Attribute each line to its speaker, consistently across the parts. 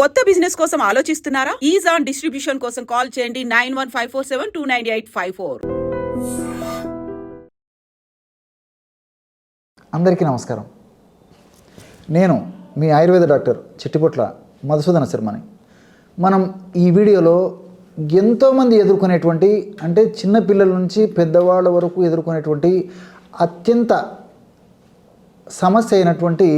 Speaker 1: కొత్త బిజినెస్ కోసం ఆలోచిస్తున్నారా? ఈజ్ ఆన్ డిస్ట్రిబ్యూషన్ కోసం కాల్ చేయండి nine one five four seven two nine eight five four.
Speaker 2: అందరికీ నమస్కారం. నేను మీ ఆయుర్వేద డాక్టర్ చిట్టిపొట్ల మధుసూదన శర్మని. మనం ఈ వీడియోలో ఎంతోమంది ఎదుర్కొనేటువంటి అంటే చిన్న పిల్లల నుంచి పెద్దవాళ్ళ వరకు ఎదుర్కొనేటువంటి అత్యంత సమస్య అయినటువంటి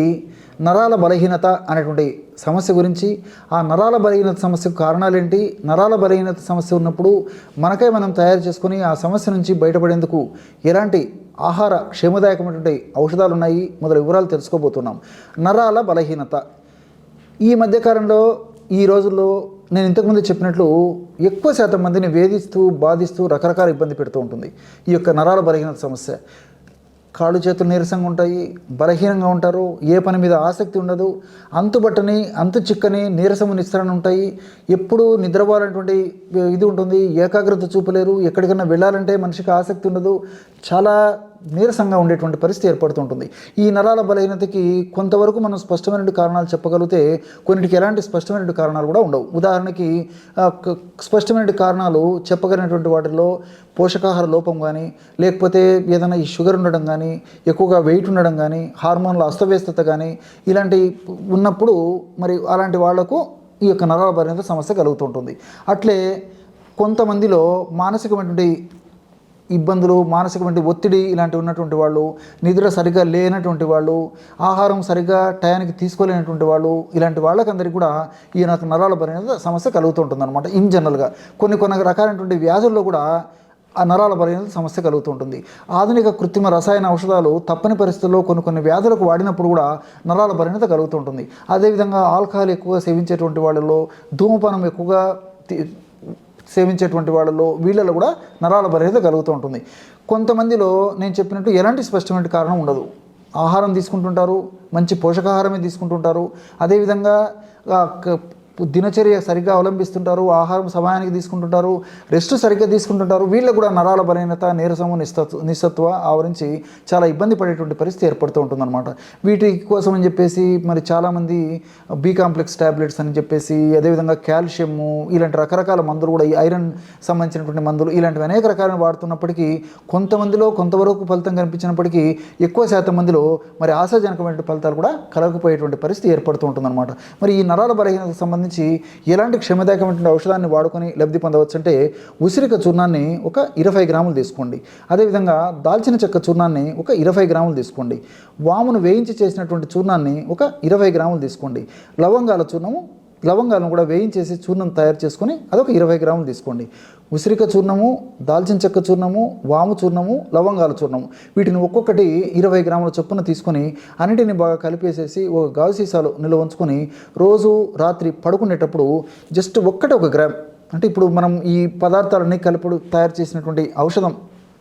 Speaker 2: నరాల బలహీనత అనేటువంటి సమస్య గురించి ఆ నరాల బలహీనత సమస్యకు కారణాలేంటి? నరాల బలహీనత సమస్య ఉన్నప్పుడు మనకై మనం తయారు చేసుకుని ఆ సమస్య నుంచి బయటపడేందుకు ఎలాంటి ఆహార క్షేమదాయకమైనటువంటి ఔషధాలు ఉన్నాయి మొదల వివరాలు తెలుసుకోబోతున్నాం. నరాల బలహీనత. ఈ మధ్యకాలంలో ఈ రోజుల్లో నేను ఇంతకుముందు చెప్పినట్లు ఎక్కువ శాతం మందిని వేధిస్తూ బాధిస్తూ రకరకాల ఇబ్బంది పెడుతూ ఉంటుంది ఈ యొక్క నరాల బలహీనత సమస్య. కాళ్ళు చేతులు నీరసంగా ఉంటాయి బలహీనంగా ఉంటారు ఏ పని మీద ఆసక్తి ఉండదు అంతుబట్టని అంతు చిక్కని నీరసము నిస్సరణ ఉంటాయి. ఎప్పుడు నిద్రపోవాలనేటువంటి ఇది ఉంటుంది. ఏకాగ్రత చూపలేరు. ఎక్కడికైనా వెళ్ళాలంటే మనిషికి ఆసక్తి ఉండదు. చాలా నీరసంగా ఉండేటువంటి పరిస్థితి ఏర్పడుతుంటుంది. ఈ నరాల బలహీనతకి కొంతవరకు మనం స్పష్టమైన కారణాలు చెప్పగలిగితే కొన్నిటికి ఎలాంటి స్పష్టమైన కారణాలు కూడా ఉండవు. ఉదాహరణకి స్పష్టమైన కారణాలు చెప్పగలిగినటువంటి వాటిలో పోషకాహార లోపం కానీ లేకపోతే ఏదైనా ఈ షుగర్ ఉండడం కానీ ఎక్కువగా వెయిట్ ఉండడం కానీ హార్మోన్ల అస్తవ్యస్తత కానీ ఇలాంటి ఉన్నప్పుడు మరి అలాంటి వాళ్ళకు ఈ యొక్క నరాల బలహీనత సమస్య కలుగుతుంటుంది. అట్లే కొంతమందిలో మానసికమైనటువంటి ఇబ్బందులు మానసికమైన ఒత్తిడి ఇలాంటి ఉన్నటువంటి వాళ్ళు నిద్ర సరిగ్గా లేనటువంటి వాళ్ళు ఆహారం సరిగ్గా టయానికి తీసుకోలేనటువంటి వాళ్ళు ఇలాంటి వాళ్ళకందరికీ కూడా ఈ నాకు నరాల బలహీనత సమస్య కలుగుతుంటుంది అనమాట ఇన్ జనరల్గా కొన్ని కొన్ని రకాలైనటువంటి వ్యాధుల్లో కూడా ఆ నరాల బలహీనత సమస్య కలుగుతుంటుంది ఆధునిక కృత్రిమ రసాయన ఔషధాలు తప్పని పరిస్థితుల్లో కొన్ని కొన్ని వ్యాధులకు వాడినప్పుడు కూడా నరాల బలహీనత కలుగుతుంటుంది అదేవిధంగా ఆల్కహాల్ ఎక్కువగా సేవించేటువంటి వాళ్ళలో ధూమపానం ఎక్కువగా సేవించేటువంటి వాళ్ళలో వీళ్ళలో కూడా నరాల బలహీనత కలుగుతూ ఉంటుంది. కొంతమందిలో నేను చెప్పినట్టు ఎలాంటి స్పష్టమైన కారణం ఉండదు. ఆహారం తీసుకుంటుంటారు మంచి పోషకాహారమే తీసుకుంటుంటారు. అదేవిధంగా దినచర్య సరిగ్గా అవలంబిస్తుంటారు ఆహారం సమయానికి తీసుకుంటుంటారు రెస్ట్ సరిగ్గా తీసుకుంటుంటారు వీళ్ళకు కూడా నరాల బలహీనత నీరసము నిస్తత్వ నిస్సత్వ ఆవరించి చాలా ఇబ్బంది పడేటువంటి పరిస్థితి ఏర్పడుతూ ఉంటుందన్నమాట. వీటి కోసం అని చెప్పేసి మరి చాలామంది బీ కాంప్లెక్స్ ట్యాబ్లెట్స్ అని చెప్పేసి అదేవిధంగా కాల్షియము ఇలాంటి రకరకాల మందులు కూడా ఈ ఐరన్ సంబంధించినటువంటి మందులు ఇలాంటివి అనేక రకాలను వాడుతున్నప్పటికీ కొంతమందిలో కొంతవరకు ఫలితం కనిపించినప్పటికీ ఎక్కువ శాతం మందిలో మరి ఆశాజనకమైన ఫలితాలు కూడా కలగకపోయేటువంటి పరిస్థితి ఏర్పడుతూ ఉంటుందన్నమాట. మరి ఈ నరాల బలహీనతకు సంబంధించి ఎలాంటి క్షమదాయకమైనటువంటి ఔషధాన్ని వాడుకొని లబ్ధి పొందవచ్చు అంటే ఉసిరిక చూర్ణాన్ని ఒక ఇరవై గ్రాములు తీసుకోండి. అదేవిధంగా దాల్చిన చెక్క చూర్ణాన్ని ఒక ఇరవై గ్రాములు తీసుకోండి. వామును వేయించి చేసినటువంటి చూర్ణాన్ని ఒక ఇరవై గ్రాములు తీసుకోండి. లవంగాల చూర్ణము లవంగాలను కూడా వేయించేసి చూర్ణం తయారు చేసుకొని అదొక ఇరవై గ్రాములు తీసుకోండి. ఉసిరిక చూర్ణము దాల్చిన చెక్క చూర్ణము వాము చూర్ణము లవంగాల చూర్ణము. వీటిని ఒక్కొక్కటి ఇరవై గ్రాముల చొప్పున తీసుకొని అన్నిటిని బాగా కలిపేసేసి ఒక గాజు సీసాలో నిల్వ ఉంచుకొని రోజు రాత్రి పడుకునేటప్పుడు జస్ట్ ఒక్కటే ఒక గ్రామ్. అంటే ఇప్పుడు మనం ఈ పదార్థాలన్నీ కలుపుడు తయారు చేసినటువంటి ఔషధం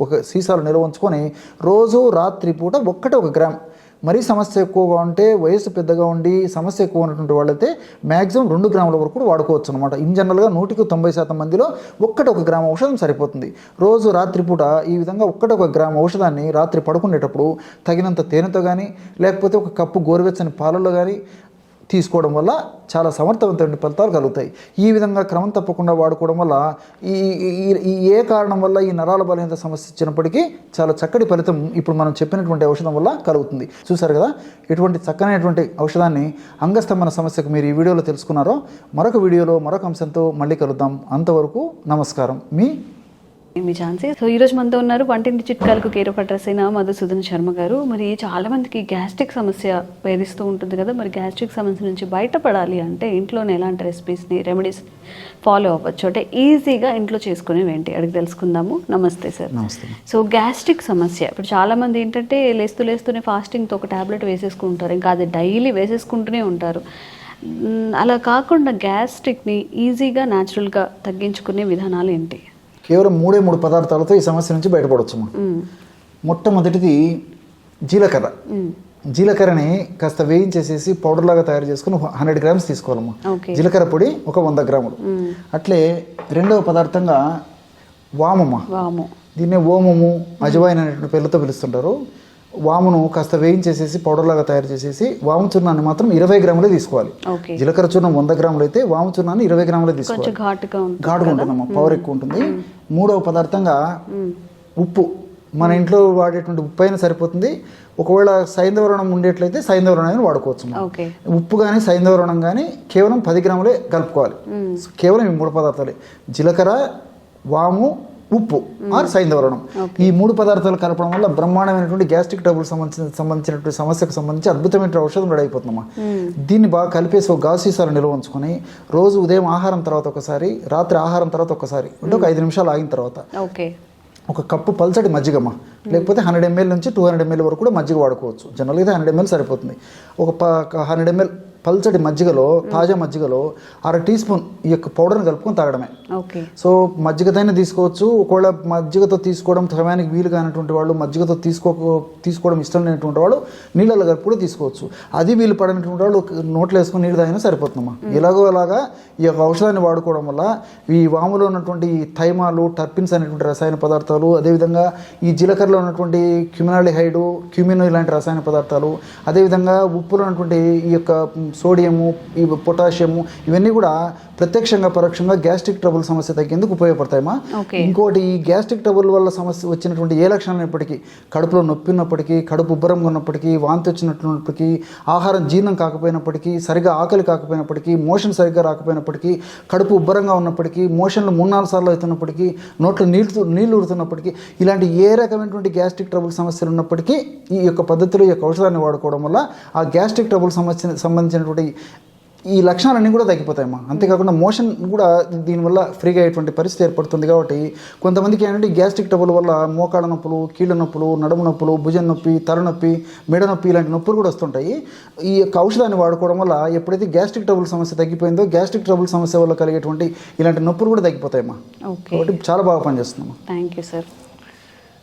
Speaker 2: ఒక సీసాలో నిల్వ ఉంచుకొని రోజు రాత్రి పూట ఒక్కటే ఒక గ్రామ్. మరీ సమస్య ఎక్కువగా ఉంటే వయసు పెద్దగా ఉండి సమస్య ఎక్కువ ఉన్నటువంటి వాళ్ళైతే మ్యాక్సిమం రెండు గ్రాముల వరకు కూడా వాడుకోవచ్చు అనమాట ఇన్ జనరల్గా నూటికి తొంభై శాతం మందిలో ఒక్కటి ఒక గ్రామ ఔషధం సరిపోతుంది. రోజు రాత్రిపూట ఈ విధంగా ఒక్కటి ఒక గ్రామ ఔషధాన్ని రాత్రి పడుకునేటప్పుడు తగినంత తేనెతో కానీ లేకపోతే ఒక కప్పు గోరువెచ్చని పాలల్లో కానీ తీసుకోవడం వల్ల చాలా సమర్థవంతమైన ఫలితాలు కలుగుతాయి. ఈ విధంగా క్రమం తప్పకుండా వాడుకోవడం వల్ల ఈ ఈ- ఏ కారణం వల్ల ఈ నరాల బలహీనత సమస్య ఇచ్చినప్పటికీ చాలా చక్కటి ఫలితం ఇప్పుడు మనం చెప్పినటువంటి ఔషధం వల్ల కలుగుతుంది. చూసారు కదా? ఎటువంటి చక్కనైనటువంటి ఔషధాన్ని అంగస్తంభన సమస్యకు మీరు ఈ వీడియోలో తెలుసుకున్నారో మరొక వీడియోలో మరొక అంశంతో మళ్ళీ కలుద్దాం. అంతవరకు నమస్కారం. మీ
Speaker 3: మీ ఛాన్సే. సో ఈ రోజు మనతో ఉన్నారు వంటింటి చిట్కాలకు కేర్ అడ్రస్ అయిన మధుసూదన్ శర్మ గారు. మరి చాలా మందికి గ్యాస్ట్రిక్ సమస్య వేధిస్తూ ఉంటుంది కదా మరి గ్యాస్ట్రిక్ సమస్య నుంచి బయటపడాలి అంటే ఇంట్లోనే ఎలాంటి రెసిపీస్ని రెమెడీస్ ఫాలో అవ్వచ్చు. అంటే ఈజీగా ఇంట్లో చేసుకునేవి ఏంటి? అడిగి తెలుసుకుందాము. నమస్తే సార్. సో గ్యాస్ట్రిక్ సమస్య. ఇప్పుడు చాలా మంది ఏంటంటే లేస్తూ లేస్తూనే ఫాస్టింగ్తో ఒక టాబ్లెట్ వేసేసుకుంటారు. ఇంకా అది డైలీ వేసేసుకుంటూనే ఉంటారు. అలా కాకుండా గ్యాస్ట్రిక్ని ఈజీగా న్యాచురల్గా తగ్గించుకునే విధానాలు ఏంటి?
Speaker 2: కేవలం మూడే మూడు పదార్థాలతో ఈ సమస్య నుంచి బయటపడవచ్చమ్మా
Speaker 3: మ్,
Speaker 2: మొట్టమొదటిది జీలకర్ర. జీలకర్రని కాస్త వేయించేసేసి పౌడర్ లాగా తయారు చేసుకుని హండ్రెడ్ గ్రామ్స్ తీసుకోవాలమ్మా. జీలకర్ర పొడి ఒక వంద గ్రాములు. అట్లే రెండవ పదార్థంగా వామమ్మ.
Speaker 3: వాము.
Speaker 2: దీన్నే ఓమము అజవాయిన్ అనేటువంటి పేర్లతో పిలుస్తుంటారు. వామును కాస్త వేయించేసేసి పౌడర్ లాగా తయారు చేసేసి వాము చూర్ణాన్ని మాత్రం ఇరవై గ్రాములే తీసుకోవాలి. జీలకర్ర చూర్ణం వంద గ్రాములు అయితే వాము చూర్ణాన్ని ఇరవై గ్రాములే తీసుకోవాలి.
Speaker 3: ఘాటుగా ఉంటుంది
Speaker 2: ఘాటుగా ఉంటుందమ్మా పవర్ ఎక్కువ ఉంటుంది. మూడవ పదార్థంగా ఉప్పు. మన ఇంట్లో వాడేటువంటి ఉప్పు అయినా సరిపోతుంది. ఒకవేళ సైంధవరణం ఉండేట్లయితే సైంధవరణం వాడుకోవచ్చు ఉప్పు కానీ సైంధవరణం కానీ కేవలం పది గ్రాములే కలుపుకోవాలి. కేవలం ఈ మూడు పదార్థాలే. జీలకర్ర వాము ఉప్పు ఆర్ సైంధవరణం. ఈ మూడు పదార్థాలు కలపడం వల్ల బ్రహ్మాండమైనటువంటి గ్యాస్ట్రిక్ ట్రబుల్ సంబంధించిన సంబంధించినటువంటి సమస్యకు సంబంధించి అద్భుతమైన ఔషధం రెడీ అయిపోతుందమ్మా. దీన్ని బాగా కలిపేసి ఒక గాజు సీసాలు నిల్వ ఉంచుకొని రోజు ఉదయం ఆహారం తర్వాత ఒకసారి రాత్రి ఆహారం తర్వాత ఒకసారి అంటే ఒక ఐదు నిమిషాలు ఆగిన తర్వాత.
Speaker 3: ఓకే.
Speaker 2: ఒక కప్పు పల్చటి మజ్జిగమ్మ. లేకపోతే హండ్రెడ్ ఎంఎల్ నుంచి టూ హండ్రెడ్ ఎంఎల్ వరకు కూడా మజ్జిగ వాడుకోవచ్చు. జనరల్గా అయితే హండ్రెడ్ ఎంఎల్ సరిపోతుంది. ఒక హండ్రెడ్ ఎంఎల్ పల్చటి మజ్జిగలో తాజా మజ్జిగలో అర టీ స్పూన్ ఈ యొక్క పౌడర్ని కలుపుకొని తాగడమే.
Speaker 3: ఓకే.
Speaker 2: సో మజ్జిగతైనా తీసుకోవచ్చు. ఒకవేళ మజ్జిగతో తీసుకోవడం సమయానికి వీలు కానటువంటి వాళ్ళు మజ్జిగతో తీసుకో తీసుకోవడం ఇష్టం లేనటువంటి వాళ్ళు నీళ్ళలో కలిపి కూడా తీసుకోవచ్చు. అది వీలు పడినటువంటి వాళ్ళు నోట్లో వేసుకొని నీళ్ళు తాగినా సరిపోతుందమ్మా. ఎలాగో అలాగా ఈ యొక్క ఔషధాన్ని వాడుకోవడం వల్ల ఈ వాములో ఉన్నటువంటి థైమాలు టర్పిన్స్ అనేటువంటి రసాయన పదార్థాలు అదేవిధంగా ఈ జీలకర్రలో ఉన్నటువంటి క్యుమినాలిహైడు క్యూమిన్ ఇలాంటి రసాయన పదార్థాలు అదేవిధంగా ఉప్పులో ఉన్నటువంటి ఈ యొక్క సోడియము ఈ పొటాషియము ఇవన్నీ కూడా ప్రత్యక్షంగా పరోక్షంగా గ్యాస్ట్రిక్ ట్రబుల్ సమస్య తగ్గేందుకు ఉపయోగపడతాయమ్మా. ఇంకోటి ఈ గ్యాస్ట్రిక్ ట్రబుల్ వల్ల సమస్య వచ్చినటువంటి ఏ లక్షణాలు ఉన్నప్పటికీ కడుపులో నొప్పి ఉన్నప్పటికీ కడుపు ఉబ్బరంగా ఉన్నప్పటికీ వాంతి వచ్చినట్లున్నప్పటికీ ఆహారం జీర్ణం కాకపోయినప్పటికీ సరిగా ఆకలి కాకపోయినప్పటికీ మోషన్ సరిగ్గా రాకపోయినప్పటికీ కడుపు ఉబ్బరంగా ఉన్నప్పటికీ మోషన్లు మూడు నాలుగు సార్లు అవుతున్నప్పటికీ నోట్లో నీళ్ళు నీళ్ళు ఉడుతున్నప్పటికీ ఇలాంటి ఏ రకమైనటువంటి గ్యాస్ట్రిక్ ట్రబుల్ సమస్యలు ఉన్నప్పటికీ ఈ యొక్క పద్ధతిలో ఈ యొక్క ఔషధాన్ని వాడుకోవడం వల్ల ఆ గ్యాస్ట్రిక్ ట్రబుల్ సమస్య సంబంధించినటువంటి ఈ లక్షణాలన్నీ కూడా తగ్గిపోతాయమ్మా. అంతేకాకుండా మోషన్ కూడా దీనివల్ల ఫ్రీగా అయ్యేటువంటి పరిస్థితి ఏర్పడుతుంది కాబట్టి కొంతమందికి ఏంటంటే గ్యాస్ట్రిక్ ట్రబుల్ వల్ల మోకాళ్ళ నొప్పులు కీళ్ళ నొప్పులు నడుము నొప్పులు భుజం నొప్పి తలనొప్పి మెడ నొప్పి ఇలాంటి నొప్పులు కూడా వస్తుంటాయి. ఈ యొక్క ఔషధాన్ని వాడుకోవడం వల్ల ఎప్పుడైతే గ్యాస్ట్రిక్ ట్రబుల్ సమస్య తగ్గిపోయిందో గ్యాస్ట్రిక్ ట్రబుల్ సమస్య వల్ల కలిగేటువంటి ఇలాంటి నొప్పులు కూడా తగ్గిపోతాయమ్మా. కాబట్టి చాలా బాగా పనిచేస్తుందమ్మా.
Speaker 3: Thank you sir.